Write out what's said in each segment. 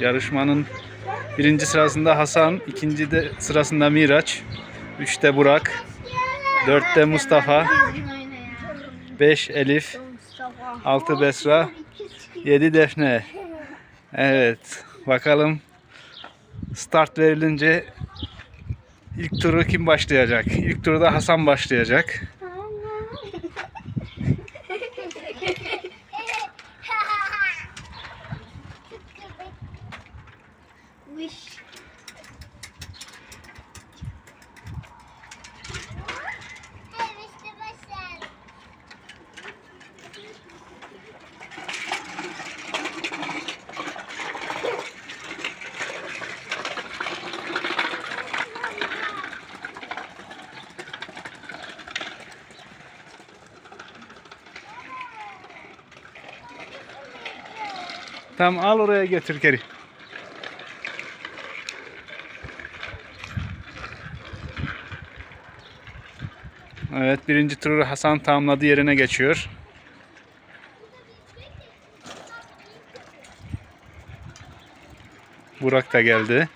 Yarışmanın birinci sırasında Hasan, ikinci de sırasında Miraç, üçte Burak, dörtte Mustafa, beş Elif, altı Besra, yedi Defne. Evet, bakalım start verilince ilk turu kim başlayacak? İlk turda Hasan başlayacak. Tamam al oraya getir geri. Evet birinci turu Hasan tamamladı yerine geçiyor. Burak da geldi.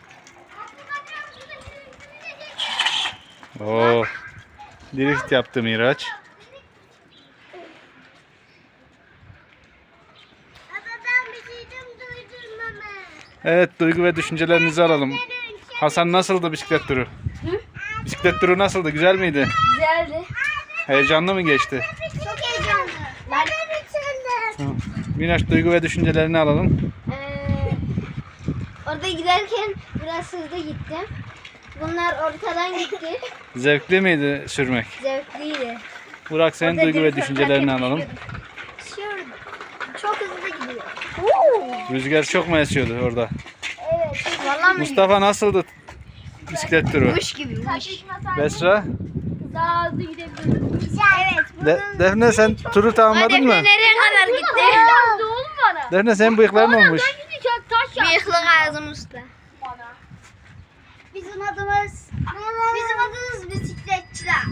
Oo. Drift yaptı Miraç. Evet duygu ve düşüncelerinizi alalım. Hasan nasıldı bisiklet turu? Bisiklet turu nasıldı? Güzel miydi? Güzeldi. Heyecanlı mı geçti? Çok heyecanlı. Ben de bitirdim. Miraç duygu ve düşüncelerini alalım. Ee, orada giderken biraz hızlı gittim. Bunlar ortadan gitti. Zevkli miydi sürmek? Zevkliydi. Burak senin Orada duygu ve düşüncelerini alalım. Şurada. Rüzgar çok mu esiyordu orada? Evet. Vallahi Mustafa nasıldı bisiklet turu? Kuş gibi. Kuş. Besra? Daha hızlı gidebilirdim. Evet. De- Defne sen turu tamamladın mı? nereye kadar gitti? Oğlum bana. Defne senin bıyıkların olmuş. Çok taş yaptı. Bıyıklı ağzım usta. Bizim adımız Bizim adımız bisikletçiler.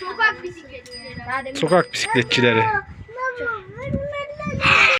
Sokak bisikletleri. Sokak bisikletçileri.